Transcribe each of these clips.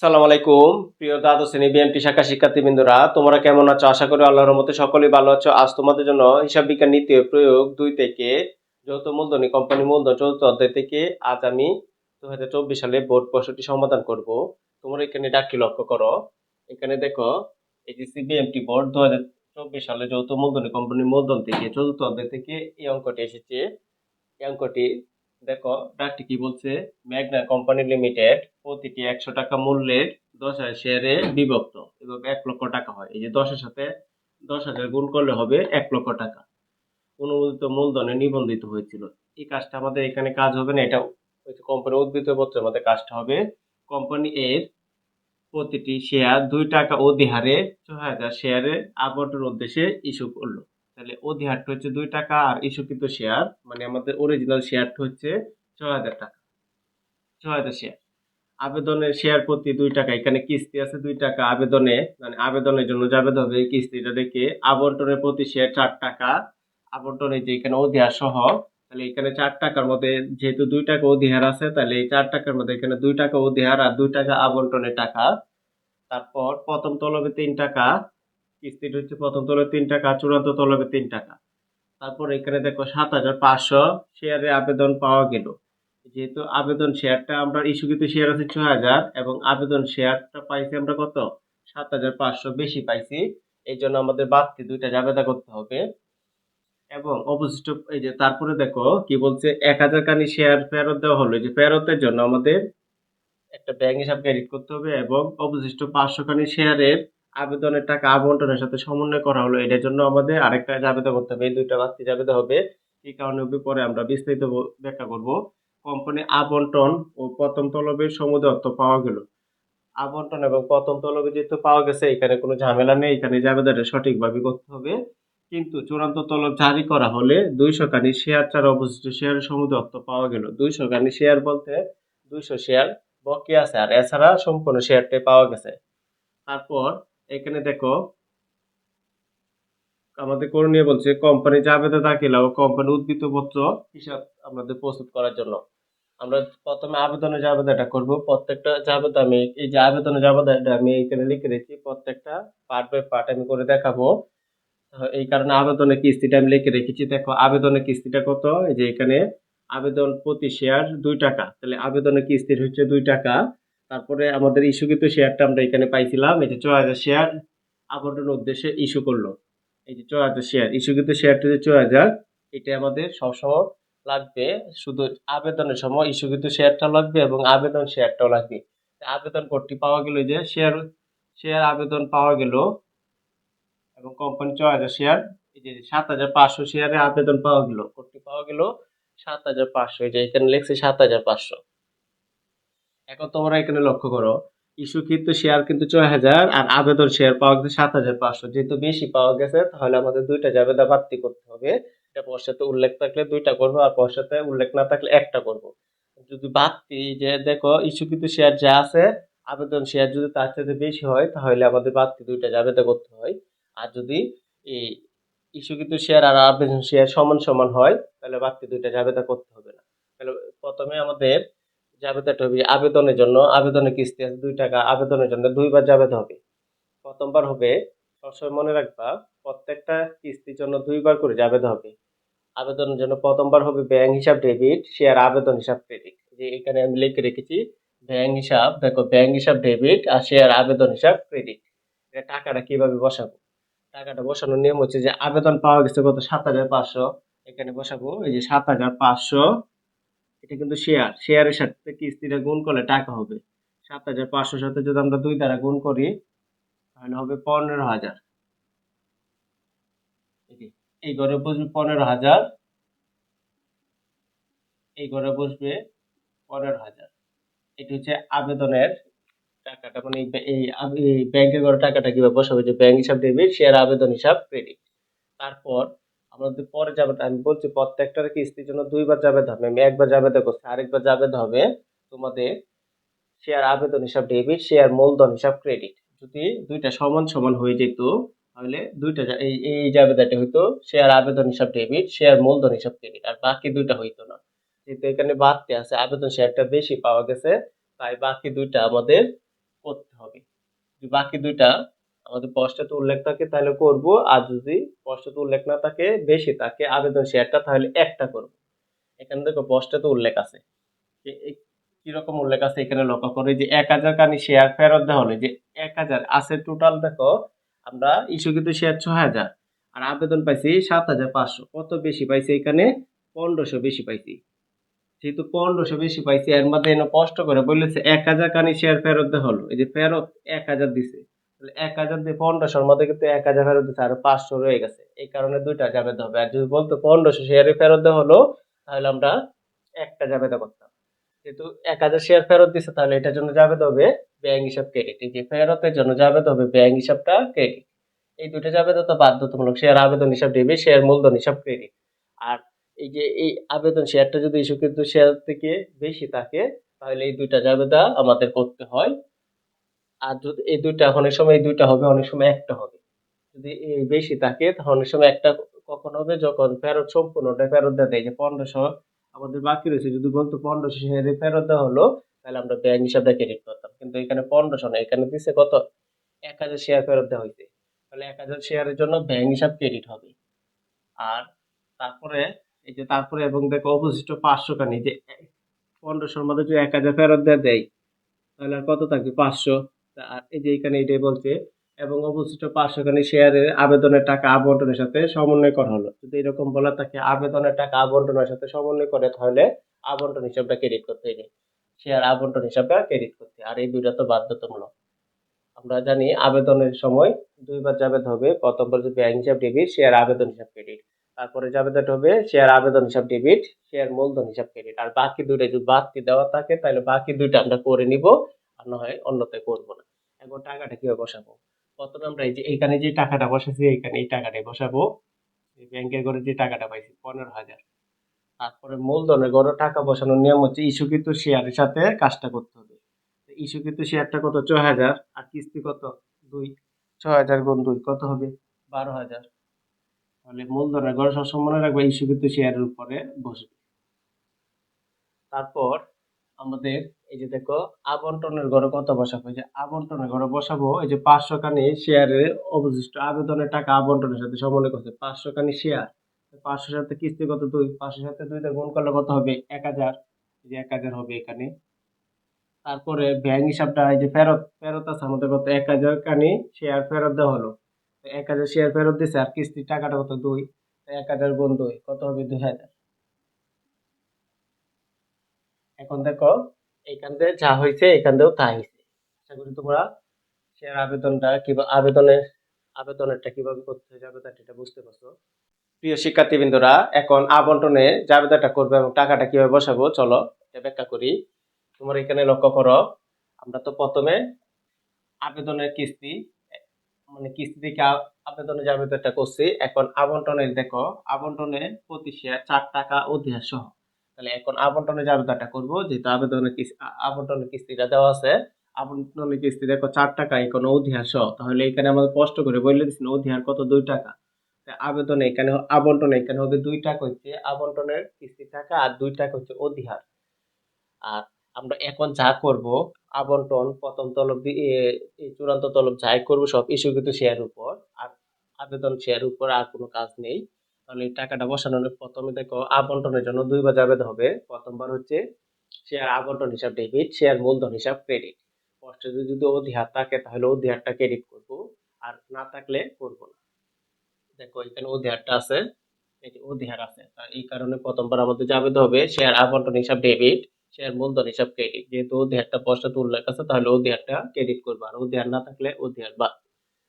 সালাম আলাইকুম। প্রিয় দ্বাদশ শ্রেণি বিএমটি শাখা শিক্ষার্থীবৃন্দরা, তোমরা কেমন আছো? আশা করি আল্লাহর মতে সকলেই ভালো আছো। আজ তোমাদের জন্য হিসাব বিজ্ঞান নীতি প্রয়োগ দুই থেকে যৌথ মূলধনী কোম্পানি মূলধন চতুর্থ অধ্যায় থেকে আজ আমি দু হাজার চব্বিশ সালে বোর্ড প্রশ্নটি সমাধান করব। তোমরা এখানে ডাকটি লক্ষ্য করো। এখানে দেখো এই যে সিবিএমটি বোর্ড দু হাজার চব্বিশ সালে যৌথ মূলধনী কোম্পানি মূলধন থেকে চতুর্থ অধ্যায় থেকে এই অঙ্কটি এসেছে। এই অঙ্কটি দেখো, ডাকটি কি বলছে? ম্যাগনা কোম্পানি লিমিটেড প্রতিটি একশো টাকা মূল্যের দশ হাজার শেয়ারে বিভক্ত। এবং এক লক্ষ টাকা হয়। এই যে দশের সাথে দশ হাজার গুণ করলে হবে এক লক্ষ টাকা। অনুমোদিত মূলধনে নিবন্ধিত হয়েছিল। এই কাজটা আমাদের এখানে কাজ হবে না। এটা কোম্পানি উদ্বৃত্ত পত্রের মধ্যে কাজটা হবে। কোম্পানি এর প্রতিটি শেয়ার দুই টাকা অধিহারে ছয় হাজার শেয়ারে আবর্তন উদ্দেশ্যে ইস্যু করল। তাহলে অধিহারটা হচ্ছে দুই টাকা আর ইস্যুকৃত শেয়ার মানে আমাদের অরিজিনাল শেয়ারটা হচ্ছে ছয় হাজার টাকা। ছয় হাজার শেয়ার আবেদনের শেয়ার প্রতি দুই টাকা, এখানে কিস্তি আছে দুই টাকা আবেদনে মানে আবেদনের জন্য যাবে হবে কিস্তিটা রেখে আবন্টনের প্রতি শেয়ার চার টাকা আবন্টনের যে এখানে অধিহার সহ, তাহলে এখানে চার টাকার মধ্যে যেহেতু দুই টাকা অধিহার আছে, তাহলে এই চার টাকার মধ্যে এখানে দুই টাকা অধিহার আর দুই টাকা আবন্টনের টাকা। তারপর প্রথম তলবে তিন টাকা কিস্তিটা হচ্ছে প্রথম তলবে তিন টাকা, চূড়ান্ত তলবে তিন টাকা। তারপর এখানে দেখো সাত হাজার পাঁচশো শেয়ারে আবেদন পাওয়া গেল। যেহেতু আবেদন শেয়ারটা আমরা, ইস্যুকৃত শেয়ার আছে ছয় হাজার এবং আবেদন শেয়ারটা পাইছি আমরা কত? সাত হাজার পাঁচশো বেশি পাইছি। এই জন্য আমাদের বাড়তি দুইটা জাবেদা করতে হবে। এবং অবশিষ্ট, এই যে তারপরে দেখো কি বলছে, এক হাজার কানি শেয়ার ফেরত দেওয়া হলো। যে ফেরতের জন্য আমাদের একটা ব্যাংক হিসাব ক্রেডিট করতে হবে এবং অবশিষ্ট পাঁচশো খানি শেয়ারের আবেদনের টাকা আবন্টনের সাথে সমন্বয় করা হলো। এটার জন্য আমাদের আরেকটা জাবেদা করতে হবে। এই দুইটা বাড়তি জাবেদা হবে। এই কারণে পরে আমরা বিস্তারিত ব্যাখ্যা করব। কোম্পানি আবন্টন ও প্রথম তলবের অর্থ পাওয়া গেল। আবন্টন এবং প্রথম তলবে যেহেতু পাওয়া গেছে, এখানে কোনো ঝামেলা নেই। এখানে জাবেদাটা সঠিকভাবে করতে হবে। কিন্তু চূড়ান্ত তলব জারি করা হলে দুইশো খানি শেয়ার ছাড়া অবশিষ্ট শেয়ারের অর্থ পাওয়া গেল। দুইশো খানি শেয়ার বলতে দুইশো শেয়ার বাকি আছে। আর এছাড়া সম্পূর্ণ শেয়ারটাই পাওয়া গেছে। তারপর এখানে দেখো, আমাদের করণীয় বলছে কোম্পানি জাবেদা দাখিলা ও কোম্পানি উদ্বৃত্ত পত্র হিসাব আমাদের প্রস্তুত করার জন্য। আমরা প্রথমে আবেদনের জাবেদাটা করব। প্রত্যেকটা জাবেদা আমি, এই যে আবেদনের জাবেদাটা আমি এখানে লিখে রেখেছি প্রত্যেকটা পার্ট বাই পার্ট আমি করে দেখাবো। এই কারণে আবেদনের কিস্তিটা আমি লিখে রেখেছি। দেখো, আবেদনের কিস্তিটা কত? এই যে এখানে আবেদন প্রতি শেয়ার দুই টাকা। তাহলে আবেদনের কিস্তির হচ্ছে দুই টাকা। তারপরে আমাদের ইস্যুকৃত শেয়ারটা আমরা এখানে পাইছিলাম। এই যে ছয় হাজার শেয়ার আবন্টনের উদ্দেশ্যে ইস্যু করল। এই যে ছয় হাজার শেয়ার ইস্যুকৃত শেয়ারটা যে ছয় হাজার এটা আমাদের সবসময় লাগবে। শুধু আবেদনের সময় ইস্যুকৃত শেয়ারটা লাগবে এবং আবেদন শেয়ারটাও লাগবে। আবেদন করতে পাওয়া গেল যে শেয়ার শেয়ার আবেদন পাওয়া গেল এবং কোম্পানি ছয় হাজার শেয়ার এই যে সাত হাজার পাঁচশো শেয়ারে আবেদন পাওয়া গেল, করতে পাওয়া গেল সাত হাজার পাঁচশো। এই যে এখানে লিখছে সাত হাজার পাঁচশো। এখন তোমরা এখানে লক্ষ্য করো ইস্যুকৃত শেয়ার কিন্তু ছয় হাজার আর আবেদন শেয়ার পাওয়া গেছে সাত হাজার পাঁচশো। যেহেতু বেশি পাওয়া গেছে, তাহলে আমাদের দুইটা জাবেদা বাড়তি করতে হবে। এটা পশ্চাতে উল্লেখ থাকলে দুইটা করব আর পশ্চাতে উল্লেখ না থাকলে একটা করব। যদি বাড়তি যে দেখো ইস্যুকৃত শেয়ার যা আছে, আবেদন শেয়ার যদি তার সাথে বেশি হয়, তাহলে আমাদের বাড়তি দুইটা জাবেদা করতে হয়। আর যদি এই ইস্যুকৃত শেয়ার আর আবেদন শেয়ার সমান সমান হয়, তাহলে বাড়তি দুইটা জাবেদা করতে হবে না। তাহলে প্রথমে আমাদের জাবেদাটা হবে আবেদনের জন্য, আবেদনের কিস্তি আছে দুই টাকা, আবেদনের জন্য দুইবার জাবেদা হবে। প্রথমবার হবে, সবসময় মনে রাখবা, প্রত্যেকটা কিস্তির জন্য দুইবার করে জাবেদা হবে। আবেদনের জন্য প্রথমবার হবে ব্যাংক হিসাব ডেবিট, শেয়ার আবেদন হিসাব ক্রেডিট। যে এখানে আমি লিখে রেখেছি, ব্যাংক হিসাব, দেখো ব্যাংক হিসাব ডেবিট আর শেয়ার আবেদন হিসাব ক্রেডিট। এটা টাকাটা কীভাবে বসাবো? টাকাটা বসানোর নিয়ম হচ্ছে যে আবেদন পাওয়া গেছে কত? সাত হাজার পাঁচশো। এখানে বসাবো, এই যে সাত হাজার পাঁচশো এটা কিন্তু শেয়ার শেয়ারের সাথে কিস্তিটা গুণ করলে টাকা হবে। সাত হাজার পাঁচশোর সাথে যদি আমরা দুই দ্বারা গুণ করি, তাহলে হবে পনেরো হাজার। এই ঘরে বসবে পনেরো হাজার। এই ঘরে বসবে পনেরো হাজার। এটা হচ্ছে আবেদনের টাকাটা মানে এই ব্যাংকের ঘরে টাকাটা কীভাবে বসাবে? যে ব্যাংক হিসাব ডেবিট শেয়ার আবেদন হিসাব ক্রেডিট তারপর আমাদের পরে যাবে আমি বলছি প্রত্যেকটার কিস্তির জন্য দুইবার যাবে হবে আমি একবার যাবে করছি আরেকবার যাবে হবে তোমাদের শেয়ার আবেদন হিসাব ডেবিট শেয়ার মূলধন হিসাব ক্রেডিট যদি দুইটা সমান সমান হয়ে যেত, তাহলে দুইটা এই এই জাবেদাটা হইতো শেয়ার আবেদন হিসাব ডেবিট শেয়ার মূলধন হিসাব ক্রেডিট আর বাকি দুইটা হইতো না। যেহেতু এখানে বাড়তে আছে, আবেদন শেয়ারটা বেশি পাওয়া গেছে, তাই বাকি দুইটা আমাদের করতে হবে। বাকি দুইটা আমাদের পোস্টাতে উল্লেখ থাকে, তাহলে করব। আর যদি পোস্টাতে উল্লেখ না থাকে, বেশি থাকে আবেদন শেয়ারটা তাহলে একটা করব। এখানে দেখো পোস্টাতে উল্লেখ আছে। কীরকম উল্লেখ আছে এখানে লক্ষ্য করে যে এক হাজার কানি শেয়ার ফেরত দেওয়া হলে যে এক হাজার আছে টোটাল দেখো, আমরা ইস্যুকৃত শেয়ার ছ হাজার, আর আবেদন পাইছি সাত হাজার পাঁচশো। কত বেশি পাইছি এখানে? পনেরোশো বেশি পাইছি। যেহেতু পনেরোশো বেশি পাইছি, এর মধ্যে এনে কষ্ট করে বলেছে এক হাজার কানি শেয়ার ফেরত দেওয়া হলো। এই যে ফেরত এক হাজার দিছে। এক হাজার দিয়ে পনেরোশোর মধ্যে কিন্তু এক হাজার ফেরত দিচ্ছে আর পাঁচশো রয়ে গেছে। এই কারণে দুইটা জাবেদা হবে। আর যদি বলতো পনেরোশো শেয়ারে ফেরত দেওয়া হলো, তাহলে আমরা একটা জাবেদা করতাম। যেহেতু এক হাজার শেয়ার ফেরত দিচ্ছে তাহলে এটার জন্য জাবেদা হবে ব্যাংক হিসাব ক্রেডিট এই যে ফেরতের জন্য জাবেদা হবে ব্যাংক হিসাবটা ক্রেডিট এই দুটো জাবেদা তো বাধ্যতামূলক। শেয়ার আবেদন হিসাব দেবে শেয়ার মূলধন হিসাব ক্রেডিট আর এই যে এই আবেদন শেয়ারটা যদি ইস্যুকৃত শেয়ার থেকে বেশি থাকে, তাহলে এই দুইটা জাবেদা আমাদের করতে হয়। আর যদি এই দুইটা, অনেক সময় এই দুইটা হবে, অনেক সময় একটা হবে। যদি এই বেশি থাকে, তাহলে অনেক সময় একটা কখন হবে? যখন ফেরত সম্পূর্ণটা ফেরত দেওয়া দেয় যে পনেরোশো, আমাদের বাকি রয়েছে। যদি বলতো পনেরোশো শেয়ারে ফেরত দেওয়া হলো, তাহলে আমরা ব্যাংক হিসাবটা ক্রেডিট করতাম। কিন্তু এখানে পনেরোশো না, এখানে দিচ্ছে কত? এক হাজার শেয়ার ফেরত দেওয়া হয়েছে। তাহলে এক হাজার শেয়ারের জন্য ব্যাংক হিসাব ক্রেডিট হবে। আর তারপরে, এই যে তারপরে এবং দেখো অবশিষ্ট পাঁচশো কানি যে পনেরোশোর মধ্যে যদি এক হাজার ফেরত দেওয়া দেয় তাহলে আর কত থাকবে? পাঁচশো। আর এই যে এখানে এটাই বলছে, এবং অবশিষ্ট পাঁচশো খানি শেয়ারের আবেদনের টাকা আবন্টনের সাথে সমন্বয় করা হলো। যদি এরকম বলা থাকে, আবেদনের টাকা আবন্টনের সাথে সমন্বয় করে তাহলে আবন্টন হিসাবটা ক্রেডিট করতে হবে। শেয়ার আবন্টন হিসাবটা ক্রেডিট করতে আর এই দুইটা তো বাধ্যতামূলক। আমরা জানি আবেদনের সময় দুইবার জাবেদ হবে। প্রথমবার ব্যাংক হিসাব ডেবিট শেয়ার আবেদন হিসাব ক্রেডিট তারপরে জাবেদাটা হবে শেয়ার আবেদন হিসাব ডেবিট শেয়ার মূলধন হিসাব ক্রেডিট আর বাকি দুইটা যদি বাড়তি দেওয়া থাকে, তাহলে বাকি দুইটা আমরা করে নিব। না হয় অন্যতে করব না। এখন টাকাটা কীভাবে বসাবো? প্রথমে আমরা এই যে এখানে যে টাকাটা বসাচ্ছি এখানে এই টাকাটাই বসাবো। ব্যাংকের করে যে টাকাটা পাইছি, পনেরো হাজার। তারপরে মূলধনের গড়ে টাকা বসানোর নিয়ম হচ্ছে ইস্যুকৃত শেয়ারের সাথে কাজটা করতে হবে। ইস্যুকৃত শেয়ারটা কত? ছয় হাজার। আর কিস্তি কত? দুই। ছয় হাজার গুণ দুই, কত হবে? বারো হাজার। তাহলে মূলধনের গড়ে সবসময় মনে রাখবে ইস্যুকৃত শেয়ারের উপরে বসবে। তারপর আমাদের এই যে দেখো, আবন্টনের ঘরে কত বসাবো? এই যে আবন্টনের ঘরে বসাবো, এই যে পাঁচশো খানি শেয়ারের অবশিষ্ট আবেদনের টাকা আবন্টনের সাথে সমন্বয় করছে। পাঁচশো খানি শেয়ার পাঁচশো সাথে কিস্তি কত? দুই। পাঁচশো সাথে দুইটা গুণ করলে কত হবে? এক হাজার। এই যে এক হাজার হবে এখানে। তারপরে ব্যাংক হিসাবটা এই যে ফেরত ফেরত আছে আমাদের কত? এক হাজার খানি শেয়ার ফেরত দেওয়া হলো। এক হাজার শেয়ার ফেরত দিচ্ছে আর কিস্তির টাকাটা কত? দুই। এক হাজার গুণ দুই, কত হবে? দুই হাজার। এখন দেখো এইখান যা হয়েছে এখান থেকেও তা হয়েছে আশা করি তোমরা শেয়ার আবেদনটা কীভাবে আবেদনের, আবেদনেরটা কীভাবে করতে হয় জাবেদাটা এটা বুঝতে পারছ। প্রিয় শিক্ষার্থীবৃন্দরা, এখন আবন্টনে জাবেদাটা করবে এবং টাকাটা কীভাবে বসাবো, চলো এটা ব্যাখ্যা করি। তোমরা এখানে লক্ষ্য করো, আমরা তো প্রথমে আবেদনের কিস্তি মানে কিস্তি থেকে আবেদনে জাবেদাটা করছি, এখন আবন্টনের দেখো, আবন্টনে প্রতি শেয়ার চার টাকা অধিহার সহ। তাহলে এখন আবন্টনের জাবেদাটা করব, যেহেতু আবেদনের আবন্টনের কিস্তিটা দেওয়া আছে। আবন্টনের কিস্তি দেখো চার টাকা এখন অধিহার সহ। তাহলে এখানে আমাদের স্পষ্ট করে বলে দিচ্ছেন অধিহার কত? দুই টাকা। আবেদনে এখানে আবন্টনে এখানে হবে দুই টাকা হচ্ছে আবন্টনের কিস্তি টাকা আর দুই টাকা হচ্ছে অধিহার। আর আমরা এখন যা করব, আবন্টন প্রথম তলব চূড়ান্ত তলব যাই করব সব ইস্যুকৃত শেয়ার উপর। আর আবেদন শেয়ার উপর আর কোনো কাজ নেই। তাহলে টাকাটা বসানোর প্রথমে দেখো আবন্টনের জন্য দুইবার জাবেদা হবে। প্রথমবার হচ্ছে শেয়ার আবন্টন হিসাব ডেবিট শেয়ার মূলধন হিসাব ক্রেডিট কষ্টে যদি অধিহার থাকে তাহলে অধিহারটা ক্রেডিট করব, আর না থাকলে করব না। দেখো এখানে অধিহারটা আছে যে অধিহার আছে আর এই কারণে প্রথমবার আমাদের যাবে হবে শেয়ার আবন্টন হিসাব ডেবিট শেয়ার মূলধন হিসাব ক্রেডিট যেহেতু অধিহারটা পশ্চাতে উল্লেখ আছে, তাহলে অধিহারটা ক্রেডিট করব, আর অধিহার না থাকলে অধিহার বা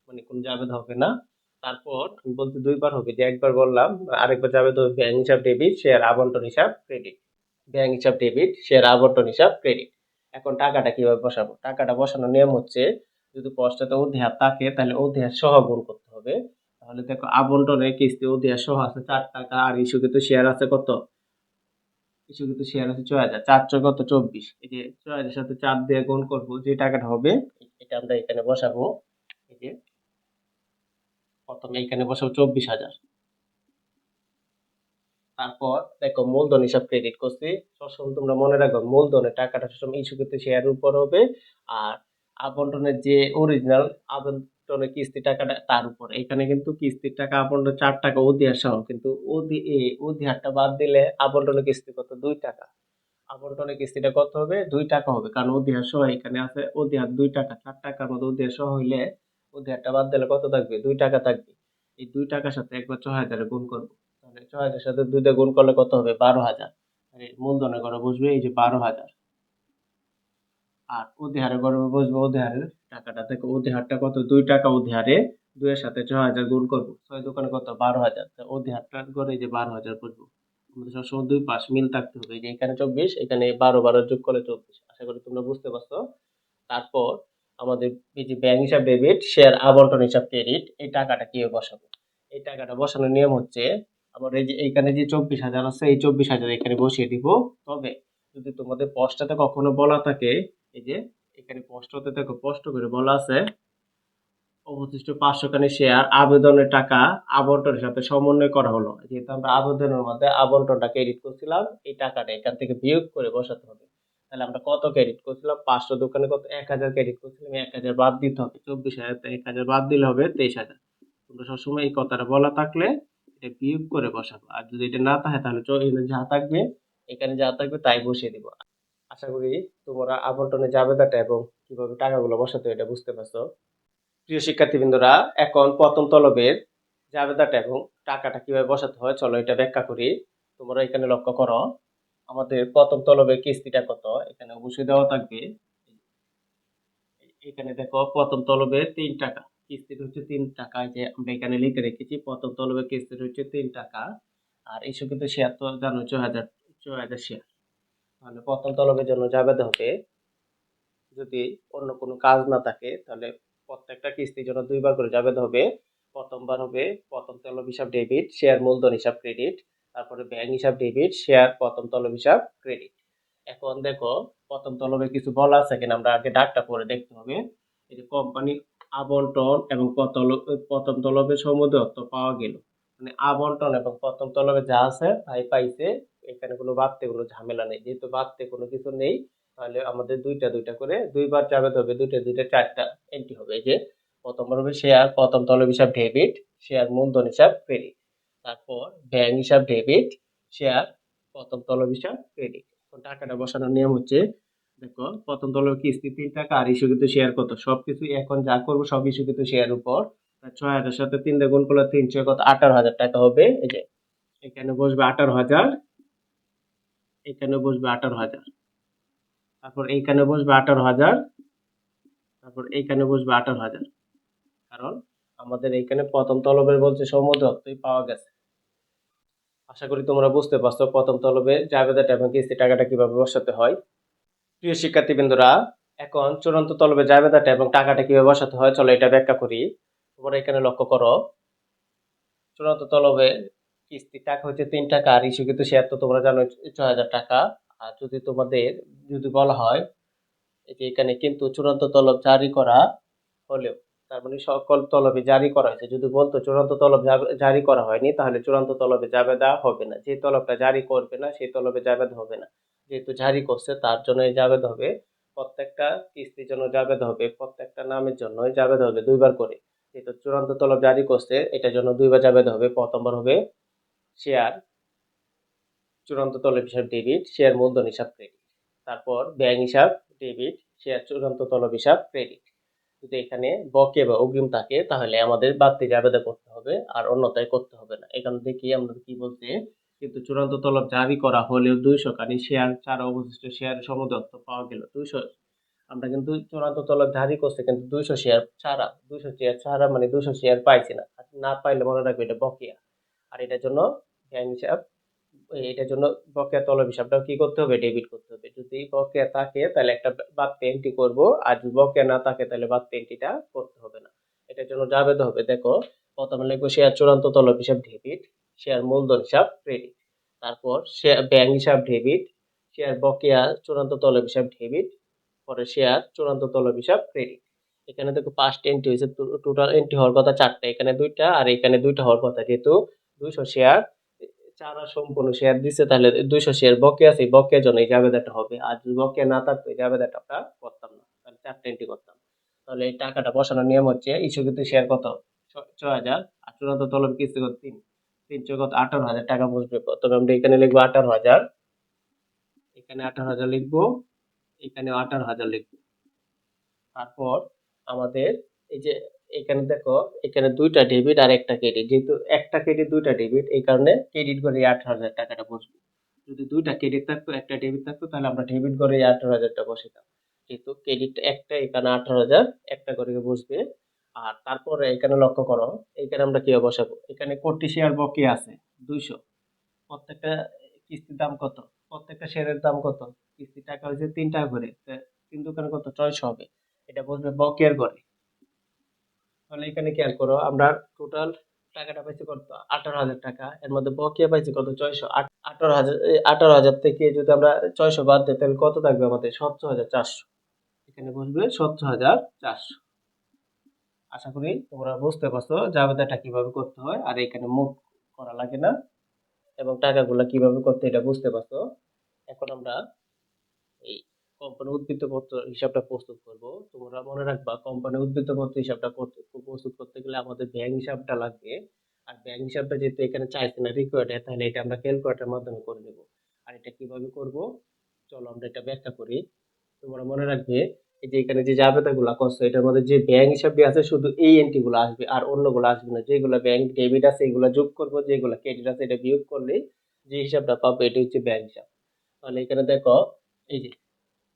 মানে কোন যাবে হবে না। তারপর আমি বলতে দুইবার হবে, যে একবার বললাম, আরেকবার যাবে হবে ব্যাংক হিসাব ডেবিট শেয়ার আবন্টন হিসাব ক্রেডিট ব্যাংক হিসাব ডেবিট শেয়ার আবন্টন হিসাব ক্রেডিট এখন টাকাটা কীভাবে বসাবো? টাকাটা বসানোর নিয়ম হচ্ছে, যদি পশ্চাতে অধিহার থাকে, তাহলে অধিহার সহ গুণ করতে হবে। তাহলে দেখো, আবন্টনের কিস্তি অধিহার সহ আছে চার টাকা, আর ইস্যুকৃত শেয়ার আছে কত? ইস্যুকৃত শেয়ার আছে ছয় হাজার, চার ছয় কত? চব্বিশ। এই যে ছয় হাজার সাথে চার দিয়ে গুণ করব, যে টাকাটা হবে, এটা আমরা এখানে বসাবো। এই যে প্রথমে এখানে বসাবো চব্বিশ হাজার। তারপর দেখো মূলধন হিসাব ক্রেডিট করছি। সবসময় তোমরা মনে রাখো, মূলধনের টাকাটা সবসময় ইস্যুকৃত শেয়ারের উপর হবে আর আবন্টনের যে অরিজিনাল আবন্টনের কিস্তি টাকাটা তার উপর। এখানে কিন্তু কিস্তির টাকা আবন্টন চার টাকা অধিহার সহ কিন্তু অধি অধিহারটা বাদ দিলে আবন্টনের কিস্তি কত? দুই টাকা। আবন্টনের কিস্তিটা কত হবে? দুই টাকা হবে। কারণ অধিহার সহ এখানে আছে অধিহার দুই টাকা, চার টাকার মতো অধিহার সহ হইলে অধিহারটা বাদ দিলে কত থাকবে? দুই টাকা থাকবে। এই দুই টাকার সাথে একবার ছয় হাজারে গুণ করব। তাহলে ছয় হাজারের সাথে দুইটা গুণ করলে কত হবে? বারো হাজার। আর মূলধনের ঘরে বসবে এই যে বারো হাজার। আর অধিহারে ঘরে বসবে অধিহারের টাকাটা। থেকে অধিহারটা কত? দুই টাকা অধিহারে দুইয়ের সাথে ছয় হাজার গুণ করব। ছয় দোকানে কত? বারো হাজার। অধিহারটার ঘরে এই যে বারো হাজার করব। আমাদের সবসময় দুই পাশ মিল থাকতে হবে। যে এখানে চব্বিশ, এখানে বারো বারো যোগ করলে চব্বিশ। আশা করি তোমরা বুঝতে পারছ। তারপর আমাদের এই যে ব্যাংক হিসাব ডেবিট শেয়ার আবন্টন হিসাব ক্রেডিট এই টাকাটা কীভাবে বসাবো? এই টাকাটা বসানোর নিয়ম হচ্ছে, আমার এই যে এইখানে যে চব্বিশ হাজার আছে, এই চব্বিশ হাজার এখানে বসিয়ে দিব। তবে যদি তোমাদের পোস্টটাতে কখনো বলা থাকে, এই যে এখানে পোস্টতে দেখো স্পষ্ট করে বলা আছে, অবশিষ্ট পাঁচশো খানি শেয়ার আবেদনের টাকা আবন্টনের সাথে সমন্বয় করা হলো। যেহেতু আমরা আবেদনের মধ্যে আবন্টনটা ক্রেডিট করছিলাম, এই টাকাটা এখান থেকে বিয়োগ করে বসাতে হবে। তাহলে আমরা কত ক্রেডিট করছিলাম? পাঁচশো দোকানে কত? এক হাজার ক্রেডিট করছিলাম। এক হাজার বাদ দিতে হবে। চব্বিশ হাজার এক হাজার বাদ দিলে হবে তেইশ হাজার। তোমরা সবসময় এই কথাটা বলা থাকলে এটা বিয়োগ করে বসাবো। আর যদি এটা না থাকে, তাহলে যা থাকবে, এখানে যা থাকবে তাই বসিয়ে দিব। আশা করি তোমরা আবন্টনে জাবেদাটা এবং কীভাবে টাকাগুলো বসাতে এটা বুঝতে পারছ। প্রিয় শিক্ষার্থীবৃন্দরা, এখন প্রথম তলবের জাবেদাটা এবং টাকাটা কীভাবে বসাতে হয়, চলো এটা ব্যাখ্যা করি। তোমরা এখানে লক্ষ্য করো। আমাদের প্রথম তলবের কিস্তিটা কত? এখানে অবশ্যই দেওয়া থাকবে। এখানে দেখো, প্রথম তলবে তিন টাকা। কিস্তিটা হচ্ছে তিন টাকা যে আমরা এখানে লিখে রেখেছি, প্রথম তলবে কিস্তিটা হচ্ছে তিন টাকা। আর এই কিন্তু শেয়ার তো জানো ছ হাজার ছ হাজার শেয়ার তাহলে প্রথম তলবের জন্য জাবেদা হবে, যদি অন্য কোনো কাজ না থাকে, তাহলে প্রত্যেকটা কিস্তির জন্য দুইবার করে জাবেদা হবে, প্রথমবার হবে প্রথম তলব হিসাব ডেবিট শেয়ার মূলধন হিসাব ক্রেডিট তারপরে ব্যাংক হিসাব ডেবিট শেয়ার প্রথম তলব হিসাব ক্রেডিট এখন দেখো, প্রথম তলবে কিছু বলা আছে কিনা, আমরা আগে ডাকটা পরে দেখতে হবে। এই যে কোম্পানি আবন্টন এবং প্রথম তলবে অর্থ পাওয়া গেল। মানে আবন্টন এবং প্রথম তলবে যা আছে, তাই পাইছে, এখানে কোনো বাড়তে কোনো ঝামেলা নেই। যেহেতু বাড়তে কোনো কিছু নেই, তাহলে আমাদের দুইটা দুইটা করে দুইবার যাবে হবে, দুইটা দুইটা চারটা এন্ট্রি হবে। যে প্রথম তলবে শেয়ার প্রথম তলব হিসাব ডেবিট শেয়ার মূলধন হিসাব ক্রেডিট তারপর ব্যাংক হিসাব ডেবিট শেয়ার প্রথম তলব হিসাব ক্রেডিট টাকাটা বসানোর নিয়ম হচ্ছে, দেখো, প্রথম তলব কিস্তি তিন টাকা আর ইস্যুকৃত শেয়ার কত? সবকিছু এখন যা করব সব ইস্যুকৃত শেয়ার উপর। ছয় হাজার সাথে তিন গুণ করলে তিন, ছয় কত? আঠারো হাজার। টাকা হবে, এই যে, এখানে বসবে আঠারো হাজার, এখানে বসবে আঠারো হাজার। তারপর এইখানে বসবে আঠারো হাজার, তারপর এইখানে বসবে আঠারো হাজার। কারণ আমাদের এইখানে প্রথম তলবের বলছে সমুদ্রত্বই পাওয়া গেছে। আশা করি তোমরা বুঝতে পারছ। প্রথম তলবে জাবেদাটা এবং কিস্তি টাকাটা কীভাবে বসাতে হয়। প্রিয় শিক্ষার্থীবৃন্দরা, এখন চূড়ান্ত তলবে জাবেদাটা এবং টাকাটা কীভাবে বসাতে হয়, চলো এটা ব্যাখ্যা করি। তোমরা এখানে লক্ষ্য করো। চূড়ান্ত তলবে কিস্তি টাকা হচ্ছে তিন টাকা, আর ইস্যু কিন্তু শেয়ার তো তোমরা জানো ছয় হাজার টাকা। আর যদি তোমাদের যদি বলা হয় এটি এখানে কিন্তু চূড়ান্ত তলব জারি করা হলেও তার মানে সকল তলবে জারি করা হয়েছে। যদি বলতো চূড়ান্ত তলব জারি করা হয়নি, তাহলে চূড়ান্ত তলবে জাবেদা হবে না। যে তলবটা জারি করবে না, সেই তলবে জাবেদ হবে না। যেহেতু জারি করছে, তার জন্য জাবেদ হবে। প্রত্যেকটা কিস্তির জন্য জাবেদ হবে, প্রত্যেকটা নামের জন্য জাবেদ হবে দুইবার করে। যেহেতু চূড়ান্ত তলব জারি করছে, এটার জন্য দুইবার জাবেদ হবে। প্রথমবার হবে শেয়ার, চূড়ান্ত তলব হিসাব ডেবিট, শেয়ার মূলধন হিসাব ক্রেডিট। তারপর ব্যাংক হিসাব ডেবিট, শেয়ার চূড়ান্ত তলব হিসাব ক্রেডিট। যদি এখানে বকে বা অগ্রিম থাকে, তাহলে আমাদের বাড়তি জাবেদা করতে হবে আর অন্যথায় করতে হবে না। এখানে দেখি আমরা কি বলছে কিন্তু চূড়ান্ত তলব জারি করা হলেও দুইশো কানি শেয়ার ছাড়া অবশিষ্ট শেয়ার সমদত্ত পাওয়া গেল দুইশো। আমরা কিন্তু চূড়ান্ত তলব জারি করছে, কিন্তু দুইশো শেয়ার ছাড়া, দুইশো শেয়ার ছাড়া মানে দুইশো শেয়ার পাইছি না। না পাইলে মনে রাখবে এটা বকেয়া। আর এটার জন্য ব্যাংক হিসাব এটার জন্য বকেয়া তলব হিসাবটাও কি করতে হবে? ডেবিট করতে হবে। যদি বকেয়া থাকে, তাহলে একটা বাড়তি এন্ট্রি করব। আর যদি বকেয়া না থাকে, তাহলে বাড়তি এন্ট্রিটা করতে হবে না। এটার জন্য জাবেদ হবে, দেখো, প্রথমে লিখব শেয়ার চূড়ান্ত তলব হিসাব ডেবিট শেয়ার মূলধন হিসাব ক্রেডিট তারপর শেয়ার ব্যাংক হিসাব ডেবিট শেয়ার বকেয়া চূড়ান্ত তলব হিসাব ডেবিট পরে শেয়ার চূড়ান্ত তলব হিসাব ক্রেডিট এখানে দেখো পাঁচটা এন্ট্রি হয়েছে টোটাল এন্ট্রি হওয়ার কথা চারটা। এখানে দুইটা, আর এখানে দুইটা হওয়ার কথা। যেহেতু দুইশো শেয়ার চারা সম্পূর্ণ শেয়ার দিচ্ছে তাহলে দুইশো শেয়ার বকেয়া আছে বকেয়ার জন্য এই জাবেদাটা হবে। আর যদি বকেয়া না থাকতো এই জাবেদাটা আমরা করতাম না, তাহলে চারটে এন্ট্রি করতাম। তাহলে এই টাকাটা বসানোর নিয়ম হচ্ছে ইস্যুকৃত শেয়ার কত? ছ- হাজার, আর চূড়ান্ত তলব কিস্তি কত তিন তিন ছয় কত আঠারো হাজার টাকা বসবে। তবে আমরা এখানে লিখব আঠারো হাজার। এখানে আঠারো হাজার লিখব এখানে আঠারো হাজার লিখব। তারপর আমাদের এই যে এখানে দেখো, এখানে দুইটা ডেবিট আর একটা ক্রেডিট যেহেতু একটা ক্রেডিট দুইটা ডেবিট এই কারণে ক্রেডিট করে আঠারো হাজার টাকাটা বসবে। যদি দুইটা ক্রেডিট থাকতো, একটা ডেবিট থাকতো, তাহলে আমরা ডেবিট করে আঠারো হাজারটা বসাতাম যেহেতু ক্রেডিট একটা, এখানে আঠারো হাজার, একটা করে বসবে। আর তারপরে এখানে লক্ষ্য করো, এখানে আমরা কি বসাবো? এখানে কোটি শেয়ার বকি আছে? দুইশো। প্রত্যেকটা কিস্তির দাম কত? প্রত্যেকটা শেয়ারের দাম কত? কিস্তির টাকা হয়েছে তিন টাকা করে তিন দোকানে কত? ছয়শো হবে। এটা বসবে বকেয়ার করে তাহলে এখানে খেয়াল করো, আমরা টোটাল টাকাটা পাইছি কত? আঠারো হাজার টাকা। এর মধ্যে বকেয়া পাইছি কত? ছয়শো আঠারো হাজার আঠারো হাজার থেকে যদি আমরা ছয়শো বাদ দিই, তাহলে কত থাকবে আমাদের? সতেরো হাজার চারশো। এখানে বসবে সতেরো হাজার চারশো। আশা করি তোমরা বুঝতে পারছ জাবেদাটা কীভাবে করতে হয়, আর এখানে মুখ করা লাগে না, এবং টাকাগুলো কীভাবে করতে এটা বুঝতে পারছ। এখন আমরা এই কোম্পানি উদ্বৃত্ত পত্র হিসাবটা প্রস্তুত করব। তোমরা মনে রাখবা কোম্পানি উদ্বৃত্ত পত্র হিসাবটা প্রস্তুত করতে গেলে আমাদের ব্যাংক হিসাবটা লাগবে। আর ব্যাংক হিসাবটা যেহেতু এখানে চাইছে না রিকোয়ার্ড তাহলে এটা আমরা ক্যালকুলেটার মাধ্যমে করে নেব আর এটা কীভাবে করব? চলো আমরা এটা ব্যাখ্যা করি। তোমরা মনে রাখবে, এই যে এখানে যে জাবেদাগুলো করছ, এটার মধ্যে যে ব্যাংক হিসাব দিয়ে আছে, শুধু এই এন্ট্রি গুলো আসবে আর অন্যগুলো আসবে না। যেগুলো ব্যাংক ডেবিট আছে, এগুলো যোগ করব, যেগুলো ক্রেডিট আছে, এটা বিয়োগ করলে যে হিসাবটা পাবো, এটা হচ্ছে ব্যাংক হিসাব। তাহলে এখানে দেখো, এই যে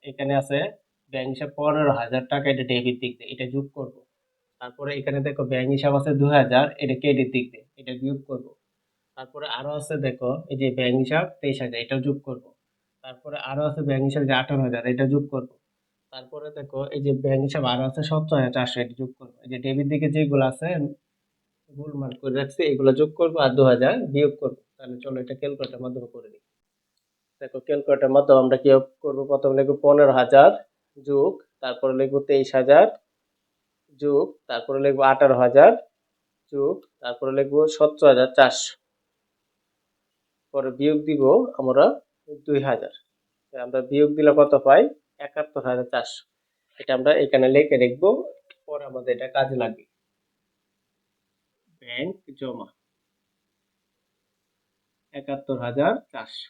এখানে আছে ব্যাংক হিসাব পনেরো হাজার টাকা এটা ডেবিট দিক দিয়ে, এটা যোগ করব। তারপরে এখানে দেখো ব্যাংক হিসাব আছে দু হাজার, এটা ক্রেডিট দিক দিয়ে, এটা বিয়োগ করব। তারপরে আরও আছে দেখো, এই যে ব্যাংক হিসাব তেইশ হাজার এটা যোগ করব। তারপরে আরও আছে ব্যাংক হিসাব যে আঠারো হাজার, এটা যোগ করব। তারপরে দেখো, এই যে ব্যাংক হিসাব আরও আছে সত্তর হাজার, চারশো, এটা যোগ করব। এই যে ডেবিট দিকে যেগুলো আছে, গোলমাল করে রাখছি, এগুলো যোগ করব আর দু হাজার বিয়োগ করব। তাহলে চলো এটা ক্যালকুলেটার মাধ্যমে করে নিই। দেখো ক্যালকুলেটার মাধ্যমে আমরা কি করব? প্রথমে লিখব পনেরো হাজার যোগ, তারপরে লিখব তেইশ হাজার যোগ, তারপরে লিখব আঠারো হাজার যোগ, তারপরে লিখব সতেরো হাজার চারশো। পরে বিয়োগ দিব আমরা দুই হাজার। আমরা বিয়োগ দিলে কত পাই? একাত্তর হাজার চারশো। এটা আমরা এখানে লিখে রাখব পরে আমাদের এটা কাজে লাগবে। ব্যাংক জমা। একাত্তর হাজার চারশো।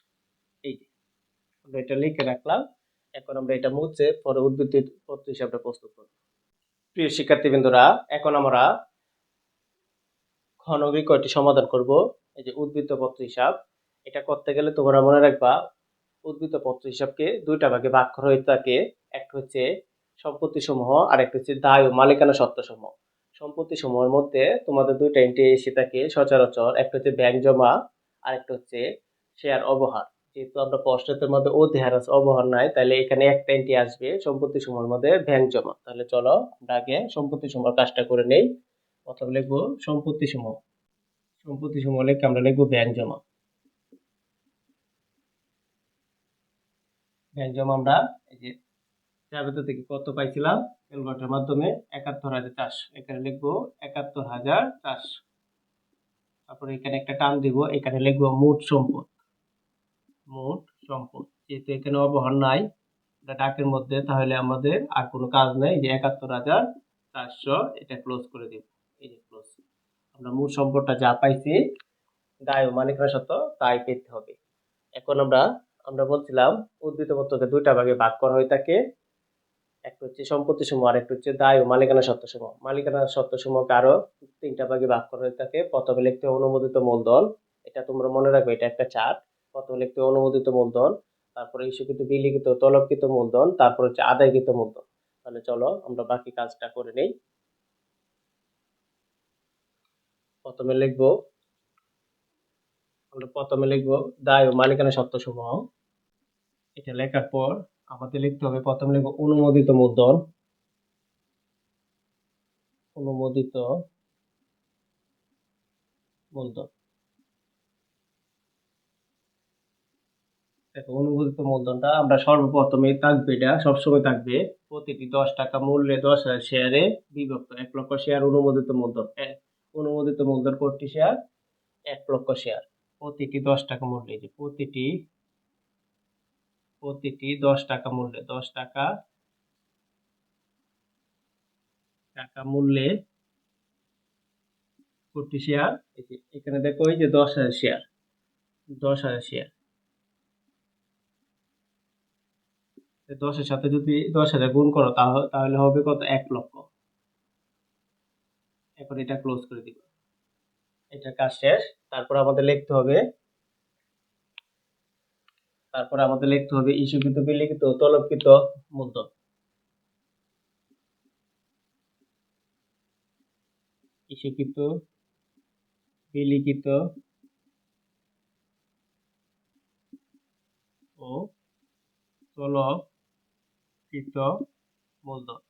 আমরা এটা লিখে রাখলাম। এখন আমরা এটা মুছে পরে উদ্বৃত্ত পত্র হিসাবটা প্রস্তুত করব। প্রিয় শিক্ষার্থীবৃন্দরা, এখন আমরা ঘনবি কয়টি সমাধান করব। এই যে উদ্বৃত্ত পত্র হিসাব, এটা করতে গেলে তোমরা মনে রাখবা উদ্বৃত্ত পত্র হিসাবকে দুইটা ভাগে ভাগ করা হয়ে থাকে। একটা হচ্ছে সম্পত্তি সমূহ আর একটা হচ্ছে দায় ও মালিকানা সত্ত্ব সমূহ সম্পত্তি সমূহের মধ্যে তোমাদের দুইটা এন্ট্রি এসে থাকে সচরাচর। একটা হচ্ছে ব্যাংক জমা আর একটা হচ্ছে শেয়ার অবহার। যেহেতু আমরা প্রশ্নের মধ্যে অবহার নাই, তাহলে এখানে একটা এন্ট্রি আসবে, সম্পত্তি সমূহের মধ্যে ব্যাংক জমা। তাহলে চলো আমরা আগে সম্পত্তি সমূহের কাজটা করে নেই। প্রথমে লিখব সম্পত্তি সমূহ। সম্পত্তি সমূহ লিখে আমরা লিখব ব্যাংক জমা। ব্যাংক জমা আমরা এই যে জাবেদা থেকে কত পাইছিলাম? ক্যালকুলেটার মাধ্যমে একাত্তর হাজার চারশো। এখানে লিখব একাত্তর হাজার চারশো। তারপরে এখানে একটা টান দিব, এখানে লিখব মোট সম্পদ। মোট সম্পদ। যেহেতু এখানে অবহার নাই ডাকের মধ্যে, তাহলে আমাদের আর কোনো কাজ নেই যে একাত্তর হাজার চারশো এটা ক্লোজ করে দেব। এই যে ক্লোজ আমরা মূল সম্পদটা যা পাইছি, দায় ও মালিকানা সত্ত্ব তাই পেতে হবে। এখন আমরা আমরা বলছিলাম, উদ্ভিদ পত্রকে দুইটা ভাগে ভাগ করা হয়ে থাকে। একটা হচ্ছে সম্পত্তি সমূহ, আর একটা হচ্ছে দায় ও মালিকানা সত্ত্ব সমূহ। মালিকানা সত্ত্ব সমূহকে আরও তিনটা ভাগে ভাগ করা হয়ে থাকে। প্রথমে লিখতে অনুমোদিত মূলধন। এটা তোমরা মনে রাখবে, এটা একটা চার্ট। প্রথমে লিখতে অনুমোদিত মূলধন, তারপরে ইস্যুকৃত বিলিখিত তলবকৃত মূলধন, তারপর হচ্ছে আদায়কৃত মূলধন। তাহলে চলো আমরা বাকি কাজটা করে নেই। প্রথমে লিখব, আমরা প্রথমে লিখব দায় ও মালিকানা সত্ত্ব সমূহ এটা লেখার পর আমাদের লিখতে হবে, প্রথমে লিখব অনুমোদিত মূলধন। অনুমোদিত মূলধন। দেখো, অনুমোদিত মূলধনটা আমরা সর্বপ্রথমে থাকবে এটা, সবসময় থাকবে প্রতিটি দশ টাকা মূল্যে দশ হাজার শেয়ারে বিভক্ত এক লক্ষ শেয়ার অনুমোদিত মূলধন। অনুমোদিত মূলধন কোটি শেয়ার এক লক্ষ শেয়ার প্রতিটি দশ টাকা মূল্যে যে প্রতিটি প্রতিটি দশ টাকা মূল্যে, দশ টাকা টাকা মূল্যে কোটি শেয়ার এখানে দেখো, এই যে দশ হাজার শেয়ার দশ হাজার শেয়ার দশের সাথে যদি দশ হাজার গুণ করো তাহলে হবে কত? এক লক্ষ। এখন এটা ক্লোজ করে দিব। এটা কাজ শেষ। তারপর আমাদের লিখতে হবে, তারপর আমাদের লিখতে হবে ইস্যুকৃত, বিলিখিত, তলবকৃত মূলধন। ইস্যুকৃত, বিলিখিত ও তলবকৃত মূলধন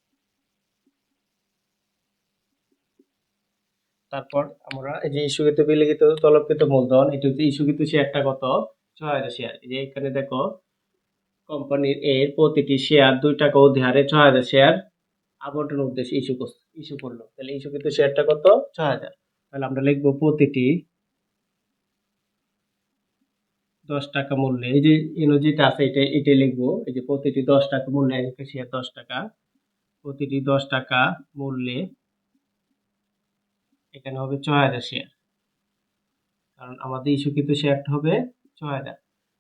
তারপর আমরা এই যে ইস্যুকৃত বিলিখিত তলবকৃত মূলধন, এটা হচ্ছে ইস্যুকৃত শেয়ারটা কত? ছয় হাজার শেয়ার এই যে এখানে দেখো কোম্পানির এর প্রতিটি শেয়ার দুই টাকা অধি হারে ছয় হাজার শেয়ার আবন্টন উদ্দেশ্যে ইস্যু ইস্যু করল। তাহলে ইস্যুকৃত শেয়ারটা কত? ছয় হাজার। তাহলে আমরা লিখব প্রতিটি দশ টাকা মূল্যে। এই যে এনো যেটা আছে, এটা এটাই লিখব। এই যে প্রতিটি দশ টাকা মূল্যে একটা শেয়ার দশ টাকা। প্রতিটি দশ টাকা মূল্যে এখানে হবে ছয় হাজার শেয়ার কারণ আমাদের ইস্যুকৃত শেয়ারটা হবে ছয় হাজার।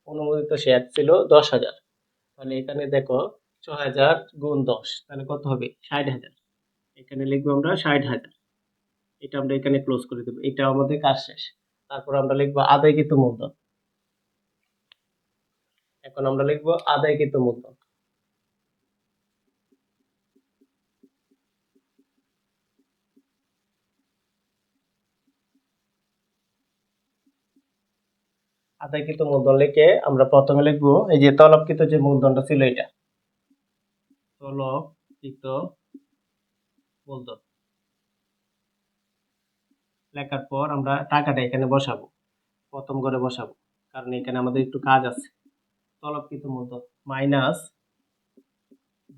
অনুমোদিত শেয়ার ছিল দশ হাজার। তাহলে এখানে দেখো ছয় হাজার গুণ দশ, তাহলে কত হবে? ষাট হাজার। এখানে লিখব আমরা ষাট হাজার। এটা আমরা এখানে ক্লোজ করে দেবো। এটা আমাদের কাজ শেষ। তারপর আমরা লিখব আদায়কৃত মূলধন। এখন আমরা লিখব আদায়কৃত মূলধন। আদায়কৃত মূলধন লিখে আমরা প্রথমে লিখব এই যে তলবকৃত যে মূলধনটা ছিল এটা। তলবকৃত মূলধন। লেখার পর আমরা টাকাটা এখানে বসাবো। প্রথম করে বসাবো, কারণ এখানে আমাদের একটু কাজ আছে। তলবকৃত মূলধন মাইনাস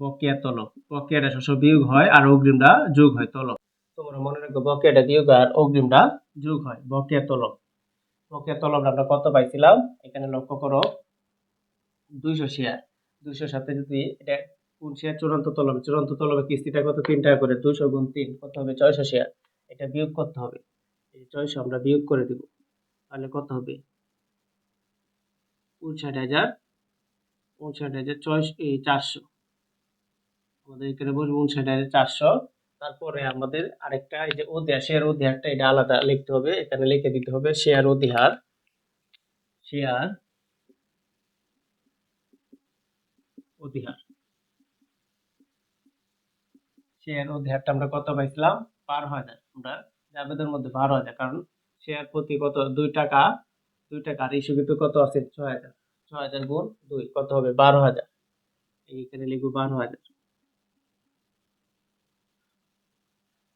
বকেয়া তলব। বকেয়াটা শস্য বিয়োগ হয় আর অগ্রিমটা যোগ হয় তলব। তোমরা মনে রাখো বকেয়াটা বিয়োগ আর অগ্রিমটা যোগ হয়, বকেয়া তলব। বকেয়া তলব আমরা কত পাইছিলাম? এখানে লক্ষ্য করো, দুইশো শেয়ার। দুইশোর সাথে যদি এটা কোন শেয়ার চূড়ান্ত তলবে চূড়ান্ত তলবে কিস্তিটা কত? তিন টাকা করে, দুইশো গুণ তিন, কত হবে? ছয়শো শেয়ার। এটা বিয়োগ করতে হবে। এই ছয়শো আমরা বিয়োগ করে দিব, তাহলে কত হবে? উনষাট হাজার উনষাট হাজার ছয়শো এই চারশো। আমাদের এখানে চারশো। তারপরে আমাদের আরেকটা, এই যে অধিহার শেয়ার অধিহারটা এটা আলাদা লিখতে হবে। এখানে লিখে দিতে হবে শেয়ার অধিহার শেয়ার অধিহার শেয়ার অধিহারটা আমরা কত পাইছিলাম? বারো হাজার আমরা জাবেদের মধ্যে বারো হাজার কারণ শেয়ার প্রতি কত? দুই টাকা। দুই টাকা আর ইস্যুকৃত কত আছে? ছয় হাজার। ছয় হাজার গুণ দুই, কত হবে? বারো হাজার। এইখানে লিখব বারো হাজার।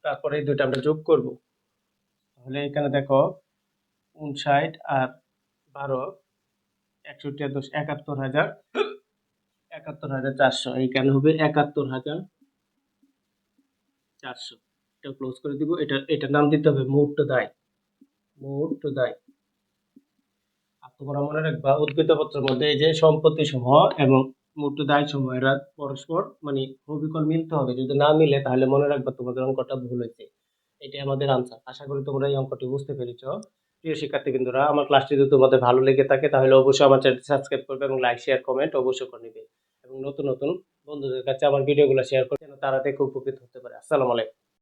তারপরে এই দুইটা আমরা যোগ করব। তাহলে এখানে দেখো উনষাট আর বারো, একষট্টি আর দশ, একাত্তর হাজার। একাত্তর হাজার চারশো। এইখানে হবে একাত্তর হাজার চারশো। এটা ক্লোজ করে দিব। এটা, এটার নাম দিতে হবে মোট দায়। মোট দায়। তোমরা মনে রাখবা উদ্ভিদ পত্রের মধ্যে এই যে সম্পত্তি সমূহ এবং মূর্ত দায় সমূহ এরা পরস্পর মানে অবিকল মিলতে হবে। যদি না মিলে, তাহলে মনে রাখবা তোমাদের অঙ্কটা ভুল হয়েছে। এটাই আমাদের আনসার আশা করি তোমরা এই অঙ্কটি বুঝতে পেরেছ। প্রিয় শিক্ষার্থী বিন্দুরা, আমার ক্লাসটি যদি তোমাদের ভালো লেগে থাকে, তাহলে অবশ্যই আমার চ্যানেলটি সাবস্ক্রাইব করবে এবং লাইক শেয়ার কমেন্ট অবশ্যই করে নেবে। এবং নতুন নতুন বন্ধুদের কাছে আমার ভিডিওগুলো শেয়ার করে যেন তারা দেখে উপকৃত হতে পারে। আসসালামু আলাইকুম।